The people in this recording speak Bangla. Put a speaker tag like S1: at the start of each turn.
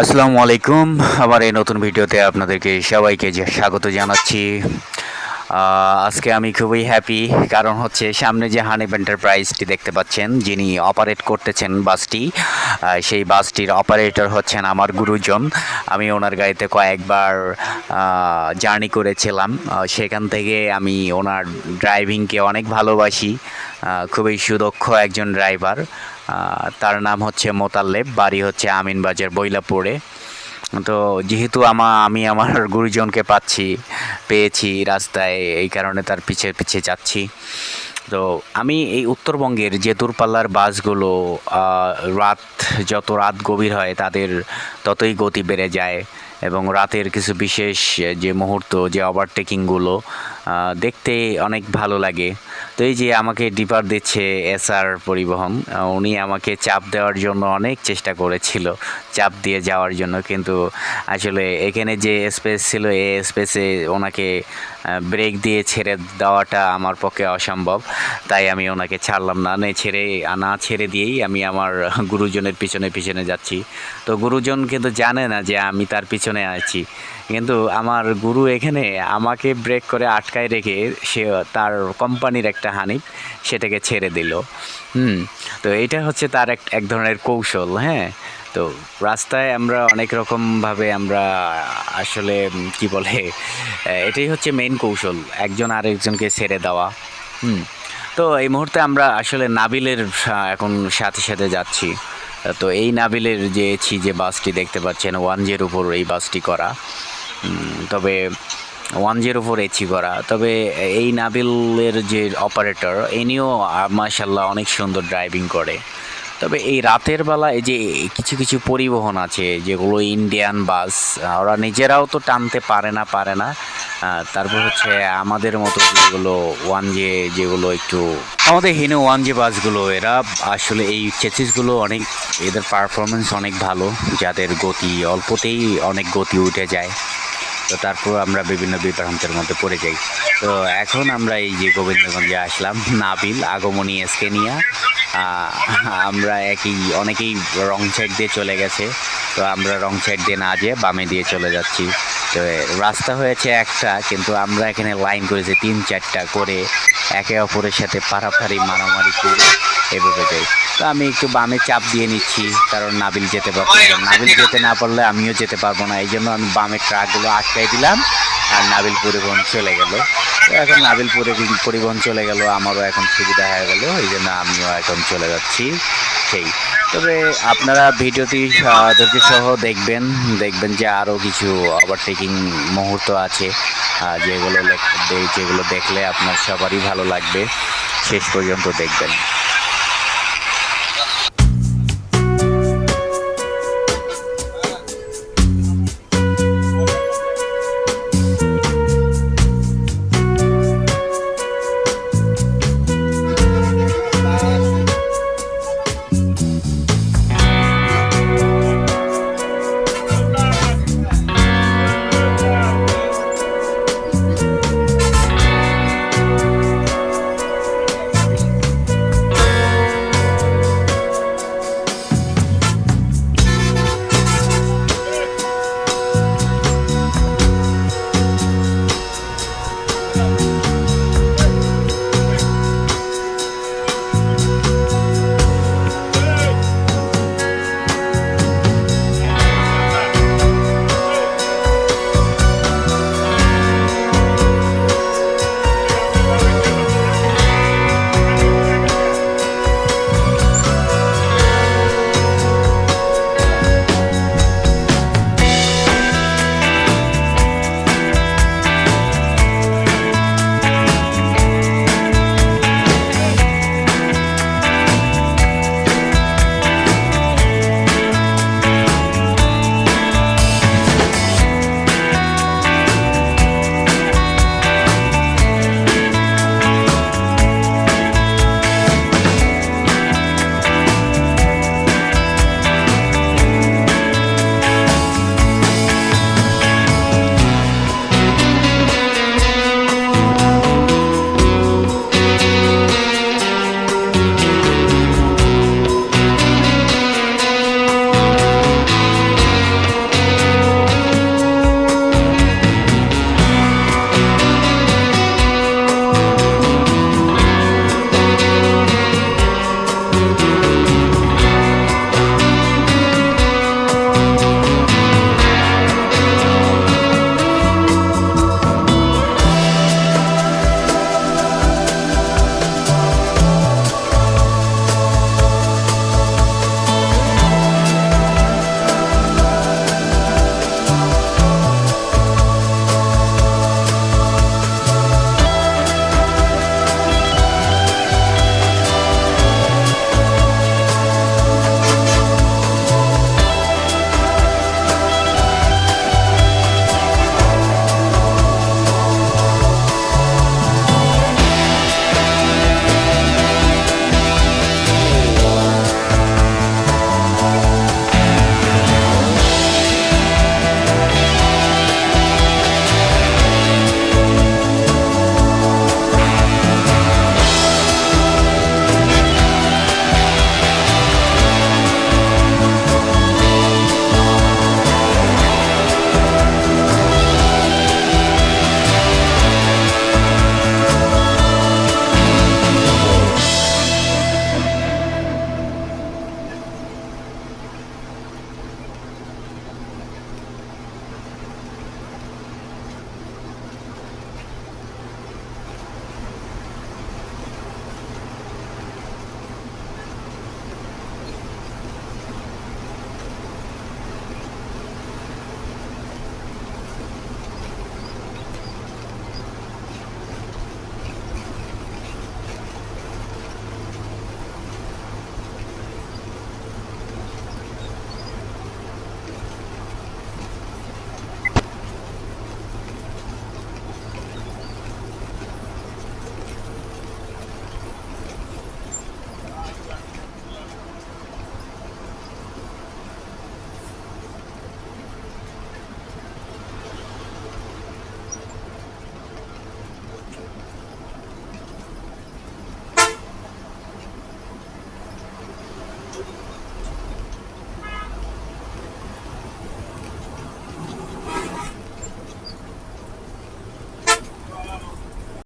S1: আসসালামু আলাইকুম। আমার এই নতুন ভিডিওতে আপনাদেরকে সবাইকে স্বাগত জানাচ্ছি। আজকে আমি খুবই হ্যাপি কারণ হচ্ছে সামনে যে হানিফ এন্টারপ্রাইজটি দেখতে পাচ্ছেন, যিনি অপারেট করতেছেন বাসটি সেই বাসটির অপারেটর হচ্ছেন আমার গুরুজন। আমি ওনার গাড়িতে কয়েকবার জার্নি করেছিলাম। সেখান থেকে আমি ওনার ড্রাইভিংকে অনেক ভালোবাসি। খুবই সুদক্ষ একজন ড্রাইভার তার নাম হচ্ছে মোতাল্লেব বাড়ি হচ্ছে আমিনবাজার বইলাপুরে তো যেহেতু আমা, আমি আমার গুরুজনকে পাচ্ছি, পেয়েছি রাস্তায়, এই কারণে তার পিছে পিছে যাচ্ছি। তো আমি এই উত্তরবঙ্গের যে দূরপাল্লার বাসগুলো রাত যত রাত গভীর হয়, তাদের ততই গতি বেড়ে যায় এবং রাতের কিছু বিশেষ যে মুহূর্ত, যে ওভারটেকিংগুলো দেখতে অনেক ভালো লাগে। তো এই যে আমাকে ডিপার দিচ্ছে এসআর পরিবহন উনি আমাকে চাপ দেওয়ার জন্য অনেক চেষ্টা করেছিল, চাপ দিয়ে যাওয়ার জন্য, কিন্তু আসলে এখানে যে স্পেস ছিল, এ স্পেসে ওনাকে ব্রেক দিয়ে ছেড়ে দেওয়াটা আমার পক্ষে অসম্ভব, তাই আমি ওনাকে ছাড়লাম না না ছেড়ে না ছেড়ে দিয়েই আমি আমার গুরুজনের পিছনে পিছনে যাচ্ছি। তো গুরুজন কিন্তু জানে না যে আমি তার পিছনে আছি, কিন্তু আমার গুরু এখানে আমাকে ব্রেক করে আটকায় রেখে সে তার কোম্পানির একটা হানিফ সেটাকে ছেড়ে দিল। হুম, তো এটা হচ্ছে তার এক এক ধরনের কৌশল হ্যাঁ? তো রাস্তায় আমরা অনেক রকমভাবে আমরা আসলে কি বলে এটাই হচ্ছে মেইন কৌশল, একজন আরেকজনকে ছেড়ে দেওয়া। হুম, তো এই মুহূর্তে আমরা আসলে নাবিলের এখন সাথে সাথে যাচ্ছি। তো এই নাবিলের যে এছি যে বাসটি দেখতে পাচ্ছেন ওয়ান জিরো উপর এই বাসটি করা। তবে ওয়ান জিরো ফোর এইচি করা। তবে এই নাবিলের যে অপারেটর ইনিও মাশাল্লাহ অনেক সুন্দর ড্রাইভিং করে। তবে এই রাতের বেলা এই যে কিছু কিছু পরিবহন আছে, যেগুলো ইন্ডিয়ান বাস ওরা নিজেরাও তো টানতে পারে না পারে না। তারপর হচ্ছে আমাদের মতো যেগুলো ওয়ান জে, যেগুলো একটু আমাদের হিনো ওয়ান জে বাসগুলো, এরা আসলে এই চেসিসগুলো অনেক, এদের পারফরমেন্স অনেক ভালো। যাদের গতি অল্পতেই অনেক গতি উঠে যায়। তো তারপর আমরা বিভিন্ন বিভ্রান্তের মধ্যে পড়ে যাই। তো এখন আমরা এই যে গোবিন্দগঞ্জে আসলাম, নাবিল, আগমনী, এসকেনিয়া আমরা একই, অনেকেই রং সাইড দিয়ে চলে গেছে। তো আমরা রং সাইড দিয়ে না যেয়ে বামে দিয়ে চলে যাচ্ছি। তো রাস্তা হয়েছে একটা, কিন্তু আমরা এখানে লাইন করেছি তিন চারটা করে একে অপরের সাথে পারাপারি, মারামারি করে এভাবে যাই। তো আমি একটু বামে চাপ দিয়ে নিচ্ছি, কারণ নাবিল যেতে পারব নাবিল যেতে না পারলে আমিও যেতে পারব না। এই জন্য আমি বামের ট্রাকগুলো আটকাই দিলাম। আর নাবিল পরিবহন চলে গেল। এখন নাবিল পরিবহন চলে গেল, আমারও এখন সুবিধা হয়ে গেল, এই জন্য আমিও এখন চলে যাচ্ছি সেই। তবে আপনারা ভিডিওটি ধৈর্য সহ দেখবেন দেখবেন যে আরও কিছু ওভারটেকিং মুহূর্ত আছে যেগুলো যেগুলো দেখলে আপনার সবারই ভালো লাগবে, শেষ পর্যন্ত দেখবেন।